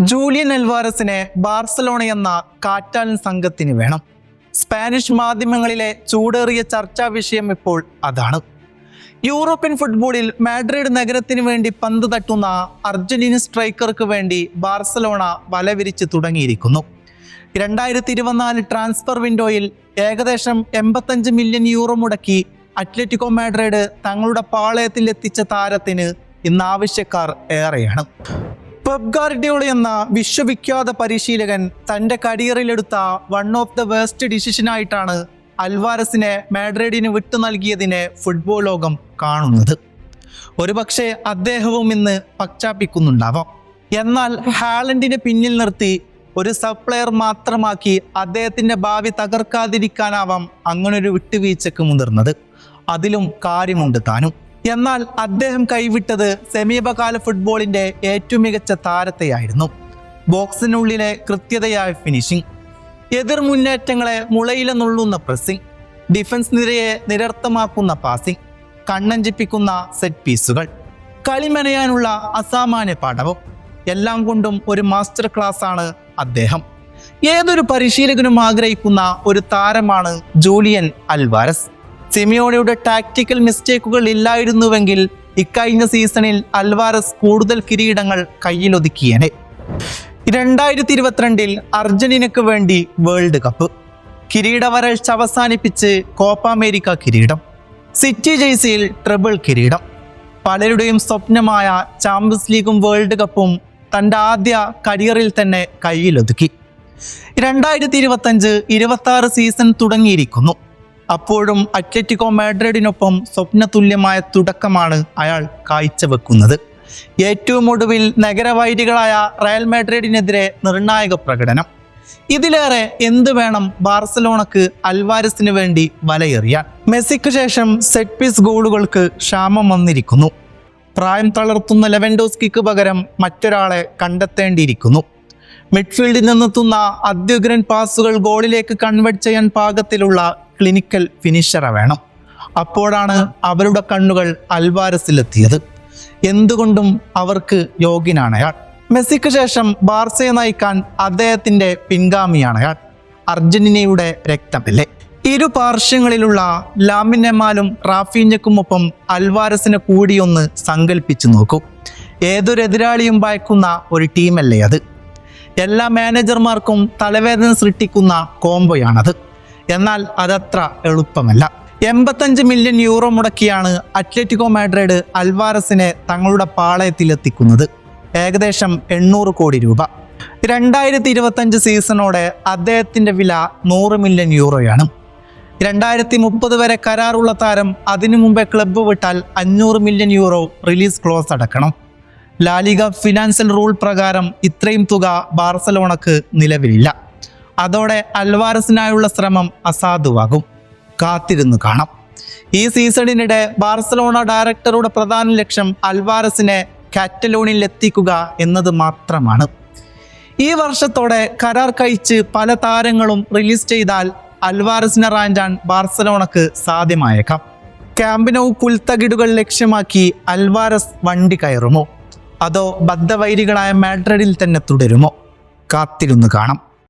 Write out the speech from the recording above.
Julian അൽവാരസിനെ Barcelona എന്ന കാറ്റാൻ സംഘത്തിന് വേണം. സ്പാനിഷ് മാധ്യമങ്ങളിലെ ചൂടേറിയ ചർച്ചാ വിഷയം ഇപ്പോൾ അതാണ്. യൂറോപ്യൻ ഫുട്ബോളിൽ മാഡ്രിഡ് നഗരത്തിന് വേണ്ടി പന്ത് തട്ടുന്ന അർജന്റീന സ്ട്രൈക്കർക്ക് വേണ്ടി ബാർസലോണ വലവിരിച്ച് തുടങ്ങിയിരിക്കുന്നു. രണ്ടായിരത്തി ഇരുപത്തിനാല് ട്രാൻസ്ഫർ വിൻഡോയിൽ ഏകദേശം എൺപത്തഞ്ച് മില്യൺ യൂറോ മുടക്കി അത്ലറ്റിക്കോ മാഡ്രിഡ് തങ്ങളുടെ പാളയത്തിൽ എത്തിച്ച താരത്തിന് ഇന്ന് ആവശ്യക്കാർ ഏറെയാണ്. പെപ് ഗാർഡിയോള എന്ന വിശ്വവിഖ്യാത പരിശീലകൻ തന്റെ കരിയറിലെടുത്ത വൺ ഓഫ് ദ വേസ്റ്റ് ഡിസിഷനായിട്ടാണ് അൽവാരസിനെ മാഡ്രിഡിന് വിട്ടു നൽകിയതിനെ ഫുട്ബോൾ ലോകം കാണുന്നത്. ഒരുപക്ഷെ അദ്ദേഹവും ഇന്ന് പശ്ചാപ്പിക്കുന്നുണ്ടാവാം. എന്നാൽ ഹാലൻഡിനെ പിന്നിൽ നിർത്തി ഒരു സപ്ലയർ മാത്രമാക്കി അദ്ദേഹത്തിന്റെ ഭാവി തകർക്കാതിരിക്കാനാവാം അങ്ങനൊരു വിട്ടുവീഴ്ചക്ക് മുതിർന്നത്. അതിലും കാര്യമുണ്ട് താനും. എന്നാൽ അദ്ദേഹം കൈവിട്ടത് സമീപകാല ഫുട്ബോളിന്റെ ഏറ്റവും മികച്ച താരത്തെയായിരുന്നു. ബോക്സിനുള്ളിലെ കൃത്യതയായ ഫിനിഷിംഗ് എതിർ മുന്നേറ്റങ്ങളെ മുളയില നുള്ളുന്ന പ്രസ്സിംഗ് ഡിഫൻസ് നിരയെ നിരർത്ഥമാക്കുന്ന പാസിംഗ് കണ്ണഞ്ചിപ്പിക്കുന്ന സെറ്റ് പീസുകൾ കളിമെനയാനുള്ള അസാമാന്യ പാഠവും എല്ലാം കൊണ്ടും ഒരു മാസ്റ്റർ ക്ലാസ് ആണ് അദ്ദേഹം. ഏതൊരു പരിശീലകനും ആഗ്രഹിക്കുന്ന ഒരു താരമാണ് ജൂലിയൻ അൽവാരസ്. സിമിയോണിയുടെ ടാക്ടിക്കൽ മിസ്റ്റേക്കുകൾ ഇല്ലായിരുന്നുവെങ്കിൽ ഇക്കഴിഞ്ഞ സീസണിൽ അൽവാരസ് കൂടുതൽ കിരീടങ്ങൾ കയ്യിലൊതുക്കിയേനെ. രണ്ടായിരത്തി ഇരുപത്തിരണ്ടിൽ അർജന്റീനയ്ക്ക് വേണ്ടി വേൾഡ് കപ്പ്. കിരീട വരൾച്ച അവസാനിപ്പിച്ച് കോപ്പ അമേരിക്ക കിരീടം. സിറ്റി ജേഴ്സിയിൽ ട്രിബിൾ കിരീടം. പലരുടെയും സ്വപ്നമായ ചാമ്പ്യൻസ് ലീഗും വേൾഡ് കപ്പും തന്റെ ആദ്യ കരിയറിൽ തന്നെ കയ്യിലൊതുക്കി. രണ്ടായിരത്തി ഇരുപത്തഞ്ച് ഇരുപത്തി സീസൺ തുടങ്ങിയിരിക്കുന്നു. അപ്പോഴും അറ്റ്ലറ്റിക്കോ മാഡ്രിഡിനൊപ്പം സ്വപ്നതുല്യമായ തുടക്കമാണ് അയാൾ കാഴ്ചവെക്കുന്നത്. ഏറ്റവും ഒടുവിൽ നഗരവൈരികളായ റയൽ മാഡ്രിഡിനെതിരെ നിർണായക പ്രകടനം. ഇതിലേറെ എന്ത് വേണം ബാർസലോണക്ക് അൽവാരസിന് വേണ്ടി വലയെറിയാൻ. മെസ്സിക്ക് ശേഷം സെറ്റ് പീസ് ഗോളുകൾക്ക് ക്ഷാമം വന്നിരിക്കുന്നു. പ്രായം തളർത്തുന്ന ലെവൻഡോസ്കിക്ക് പകരം മറ്റൊരാളെ കണ്ടെത്തേണ്ടിയിരിക്കുന്നു. മിഡ്ഫീൽഡിൽ നിന്നെത്തുന്ന അത്യുഗ്രൻ പാസുകൾ ഗോളിലേക്ക് കൺവേർട്ട് ചെയ്യാൻ പാകത്തിലുള്ള ക്ലിനിക്കൽ ഫിനിഷറെ വേണം. അപ്പോഴാണ് അവരുടെ കണ്ണുകൾ അൽവാരസിലെത്തിയത്. എന്തുകൊണ്ടും അവർക്ക് യോഗ്യനാണ് അയാൾ. മെസ്സിക്ക് ശേഷം ബാർസയെ നയിക്കാൻ അദ്ദേഹത്തിന്റെ പിൻഗാമിയാണ് അയാൾ. അർജന്റീനയുടെ രക്തമില്ലേ ഇരു പാർശ്വങ്ങളിലുള്ള ലാമിനെമാലും റാഫീഞ്ഞക്കുമൊപ്പം അൽവാരസിനെ കൂടിയൊന്ന് സങ്കല്പിച്ചു നോക്കൂ. ഏതൊരു എതിരാളിയും ഭയക്കുന്ന ഒരു ടീമല്ലേ അത്. എല്ലാ മാനേജർമാർക്കും തലവേദന സൃഷ്ടിക്കുന്ന കോംബോയാണത് എന്നാൽ അതത്ര എളുപ്പമല്ല. എൺപത്തഞ്ച് മില്യൺ യൂറോ മുടക്കിയാണ് അത്ലറ്റിക്കോ മാഡ്രിഡ് അൽവാരസിനെ തങ്ങളുടെ പാളയത്തിലെത്തിക്കുന്നത്. ഏകദേശം എണ്ണൂറ് കോടി രൂപ. രണ്ടായിരത്തി ഇരുപത്തഞ്ച് സീസണോടെ അദ്ദേഹത്തിന്റെ വില നൂറ് മില്യൺ യൂറോയാണ്. രണ്ടായിരത്തി മുപ്പത് വരെ കരാറുള്ള താരം അതിനു മുമ്പേ ക്ലബ്ബ് വിട്ടാൽ അഞ്ഞൂറ് മില്യൺ യൂറോ റിലീസ് ക്ലോസ് അടക്കണം. ലാലിക ഫിനാൻഷ്യൽ റൂൾ പ്രകാരം ഇത്രയും തുക ബാർസലോണക്ക് നിലവിലില്ല. അതോടെ അൽവാരസിനായുള്ള ശ്രമം അസാധുവാകും. കാത്തിരുന്നു കാണാം. ഈ സീസണിനിടെ ബാർസലോണ ഡയറക്ടറുടെ പ്രധാന ലക്ഷ്യം അൽവാരസിനെ കാറ്റലോണിൽ എത്തിക്കുക എന്നത് മാത്രമാണ്. ഈ വർഷത്തോടെ കരാർ കഴിച്ച് പല താരങ്ങളും റിലീസ് ചെയ്താൽ അൽവാരസിനെ റാഞ്ചാൻ ബാർസലോണക്ക് സാധ്യമായേക്കാം. ക്യാമ്പിനോ പുൽത്തകിടുകൾ ലക്ഷ്യമാക്കി അൽവാരസ് വണ്ടി കയറുമോ? അതോ ബദ്ധവൈരികളായ മാഡ്രിഡിൽ തന്നെ തുടരുമോ? കാത്തിരുന്ന് കാണാം.